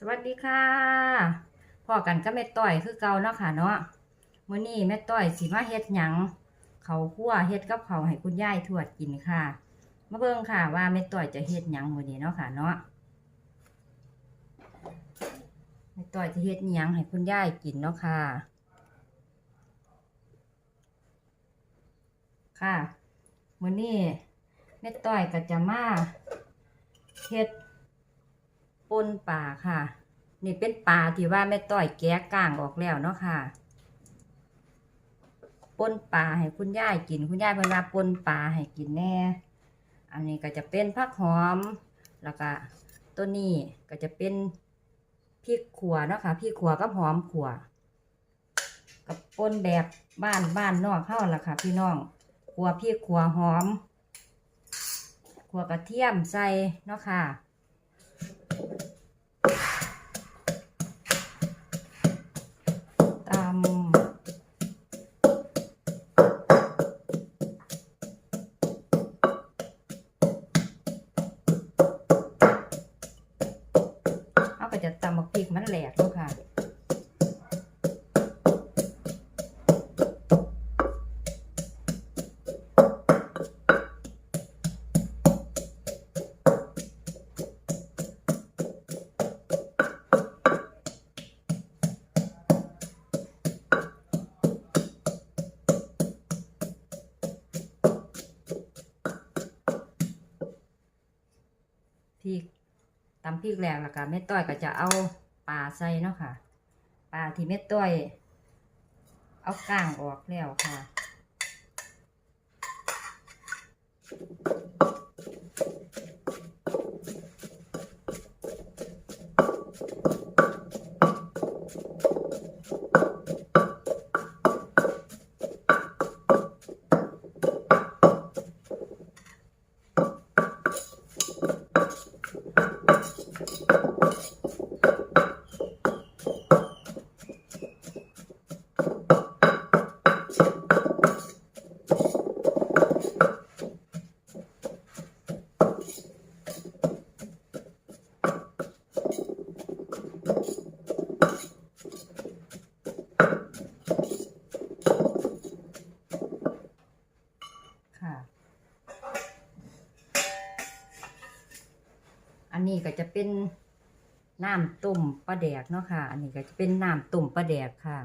สวัสดีค่ะพ่อกันก็แม่ต้อยคือเก่าเนาะค่ะเนาะมื้อนี้แม่ต้อยสิมาเฮ็ดหยังเขาคั่วเฮ็ดกับเขาให้คุณยายทวดกินค่ะ มาเบิ่งค่ะว่าแม่ต้อยจะเฮ็ดหยังมื้อนี้เนาะค่ะเนาะแม่ต้อยจะเฮ็ดหยังให้คุณยายกินเนาะค่ะ ค่ะมื้อนี้แม่ต้อยก็จะมาเฮ็ด ปนปลาค่ะ นี่เป็นปลาที่ว่าแม่ต้อยแกะก้างออกแล้วเนาะค่ะปนปลาให้คุณยายกินคุณยายเพิ่นว่าปนปลาให้กินแน่ อันนี้ก็จะเป็นผักหอม แล้วก็ตัวนี้ก็จะเป็นพริกขัวเนาะค่ะพริกขัวกับหอมขัวกับปนแบบบ้านบ้านนอกเข้าล่ะค่ะ พี่น้องขัวพริกขัวหอมขัวกระเทียมใส่เนาะค่ะ ริกตำพริกแล้วล้วก็แม่ต้อยก็จะเอาปลาใส่เนาะค่ะปลาที่แม่ต้อย เอาก้างออกแล้วคะค่ะ นนี้ก็จะเป็นน้ำต้มปลาแดกเนาะค่ะ อันนี้ก็จะเป็นน้ำต้มปลาแดกค่ะ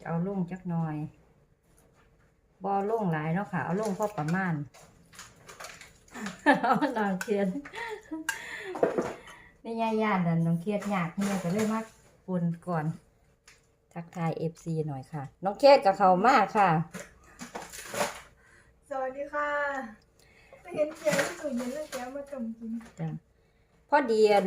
จะเอาลงจักหน่อยบอลงหลายเนาะค่ะ เอาลงพอประมาณเอาน้องเคียนไม่ยายานดันน้องเคียดยากเนี่ยก็เลยมาปนก่อน ทักทายเอฟซีหน่อยค่ะ น้องเคียดกับเขามากค่ะ สวัสดีค่ะไม่เห็นเสียงที่สุดเย็นแล้วแกมาต้มกินจ้ะ พอดีอัน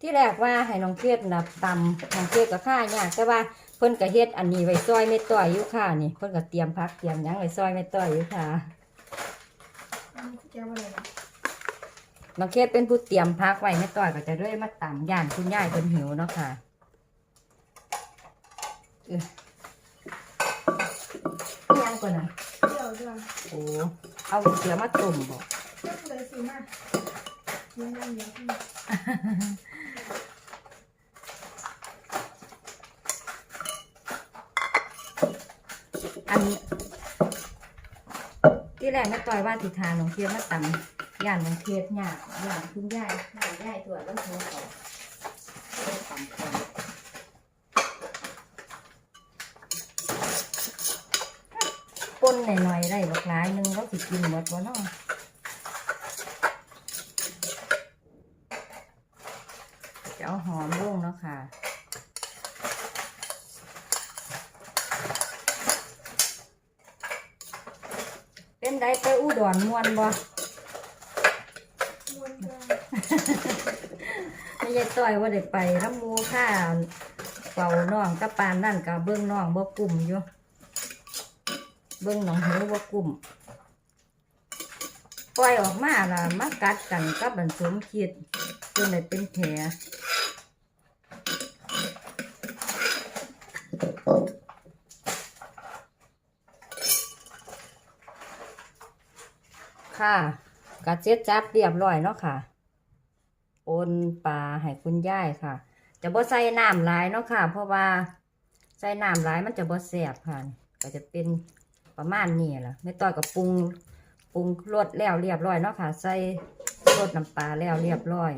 ที่แรกว่าให้น้องเกดนะตำน้องเกดกับข้ายากแต่ว่าเพิ่นก็เฮ็ดอันนี้ไว้ซอยไม่ต่อยอยู่ค่ะนี่เพิ่นก็เตรียมพักเตรียมหยังไว้ซอยไม่ต่อยอยู่ค่ะอันนี้ที่แกว่าอะไรนะน้องเกดเป็นผู้เตรียมพักไว้ไม่ต่อยก็จะเรื่อยมาตำย่านคุณยายเพิ่นหิวเนาะค่ะเอออิหยังก่อนนะเดี๋ยวเดี๋ยวโอ้เอาเสือมาต้มบ่เจ้าเลยสิมา ยังยังเดี๋ยวพี่อันที่แรกแม่ต่อยว่าสิทานน้องเกดมาตำย่านน้องเกดยบยากย่านคุณย่ายย่านย่ายตัวแล้วโทรเขาปนหน่อยๆได้บักหลายนึงเขาสิกินหมดบ่เนาะจะ เอาหอมลงเนาะค่ะเป็นไดไปอุดรม่วนบ่มวนกันไม่ใช่ต้อยว่าได้ไปน้ำหมูข้าเป่าน้องกับปานนั่นกับเบื้องน้องบ่กลุ่มอยู่ เบิ่งหนองหูว่ากลุ่มปล่อยออกมาล่ะมากัดกันกับบันสมคิดจนได้เป็นแผล ค่ะกระเจ็ดจับเรียบร้อยเนาะค่ะปนปลาให้คุณยายค่ะ จะบ่ใส่น้ำลายเนาะค่ะ เพราะว่าใส่น้ำลายมันจะบ่แซ่บค่ะ ก็จะเป็นประมาณนี้แหละไม่ต่อยกับปรุงปรุงรสแล้วเรียบร้อยเนาะค่ะ ใส่รสน้ำปลาแล้วเรียบร้อย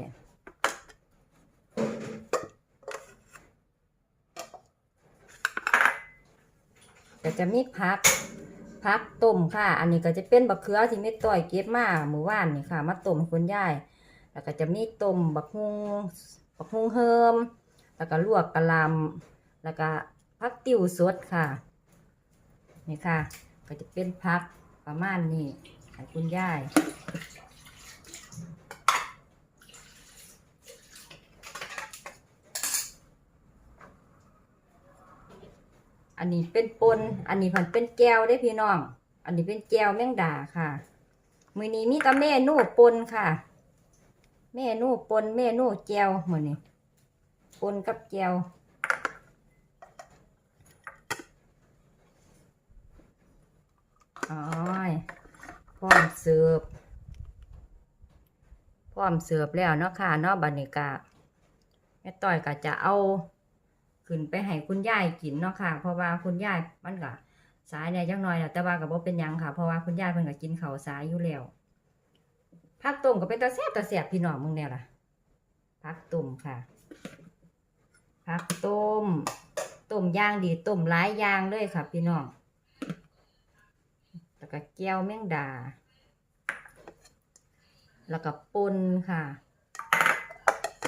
ก็ จะมีผักผักต้มค่ะ อันนี้ก็จะเป็นบักเขือที่ไม่ต่อยเก็บมาเมื่อวานนี่ค่ะ มาต้มให้คุณยาย แล้วก็จะมีต้มบักฮุงบักฮุงเฮิม แล้วก็ลวกกะลำแล้วก็ผักติ๋วสดค่ะ นี่ค่ะ ก็จะเป็นผักประมาณนี้ให้คุณยาย อันนี้เป็นปน อันนี้ผันเป็นแก้วได้พี่น้อง อันนี้เป็นแก้วแมงดาค่ะ มือนี้มีต่เมนูปนค่ะ เมนูปนเมนูแก้วมือนี้ปนกับแก้วอ๋อยพร้อมเสิร์ฟพร้อมเสิร์ฟแล้วเนาะค่ะเนาะบรรยากาศแม่ต้อยก็จะเอา ขึ้นไปให้คุณยายกินเนาะค่ะ เพราะว่าคุณยายมันก็สายเนี่ยจังน้อยแหละแต่ว่าก็บ่เป็นหยังค่ะ เพราะว่าคุณยายเพิ่นก็กินข้าวสายอยู่แล้วผักต้มก็เป็นตาแซ่บตาแซ่บพี่น้องมึงเนี่ยล่ะผักต้มค่ะผักต้มต้มย่างดีต้มหลายอย่างเลยค่ะ พี่น้องแล้วก็แก้วแมงดา แล้วก็ปนค่ะ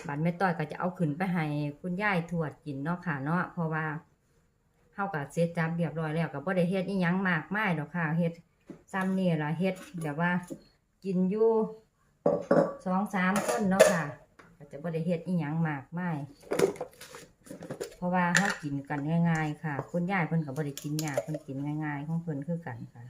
บันแม่ต้อยก็จะเอาขึ้นไปให้คุณยายทวดกินเนาะค่ะเนาะเพราะว่าเฮาก็เสร็จจับเรียบร้อยแล้วก็บ่ได้เฮ็ดอีหยังมากมายดอกค่ะเฮ็ดซ้ำนี่ล่ะเฮ็ดแบบว่ากินอยู่สองสามคนเนาะค่ะก็จะบ่ได้เฮ็ดอีหยังมากมายเพราะว่าเฮากินกันง่าย ๆ ค่ะ คุณยายเพิ่นก็บ่ได้กินยากเพิ่นกินง่าย ๆ ของเพิ่นคือกันค่ะ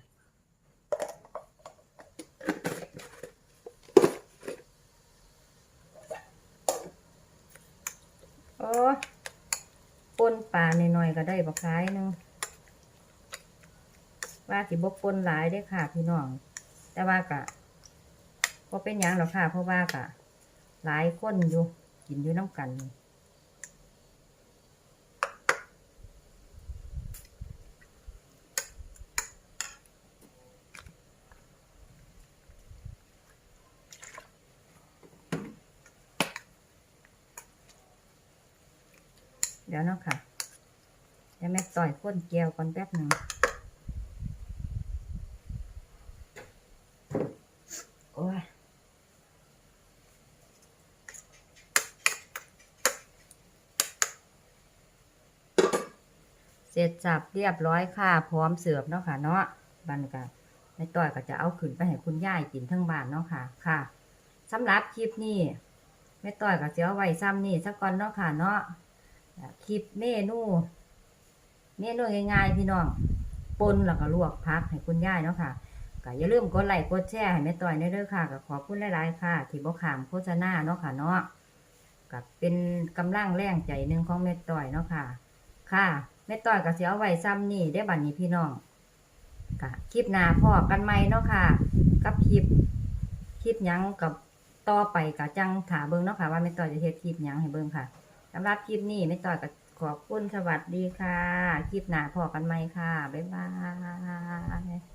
โอ้ปนปลาหน่อยๆก็ได้บักคล้ายหนึงว่าสิบกปนหลายได้ค่ะพี่น้อง แต่ว่ากะก็เป็นหยังหรอกค่ะ เพราะว่ากะหลายคนอยู่กินอยู่น้ำกัน เดี๋ยวเนาะค่ะ เดี๋ยวแม่ต่อยข้นเกลียวก่อนแป๊บหนึ่งโอ้ยเสร็จสับเรียบร้อยค่ะ พร้อมเสิร์ฟเนาะค่ะ เนาะบันกะแม่ต่อยก็จะเอาขึ้นไปให้คุณย่ายกินทั้งบ้านเนาะค่ะ ค่ะสำหรับคลิปนี้แม่ต่อยก็จะเอาไว้ซ้ำนี่สักก่อนเนาะค่ะเนาะ คลิปเมนูเมนูง่ายๆพี่น้องปนแล้วก็ลวกพักให้คุณย่ายเนาะค่ะก็อย่าลืมกดไลค์กดแชร์ให้แม่ต่อยในเด้อค่ะก็ขอบคุณหลายๆค่ะ ที่บ่ขามโฆษณาเนาะค่ะเนาะก็เป็นกำลังแรงใจหนึ่งของแม่ต่อยเนาะค่ะ ค่ะแม่ต่อยก็สิเอาไว้ซ้ำนี่ได้บัดนี้พี่น้องก็คลิปหน้าพอกันใหม่เนาะค่ะ กับคลิปคลิปยังกับต่อไปก็จังถาเบิงเนาะค่ะ ว่าแม่ต่อยจะเฮ็ดคลิปยังให้เบิงค่ะ สำหรับคลิปนี้ไม่ต่อกับขอบคุณสวัสดีค่ะ คลิปหน้าพอกันไหมค่ะ บ๊ายบาย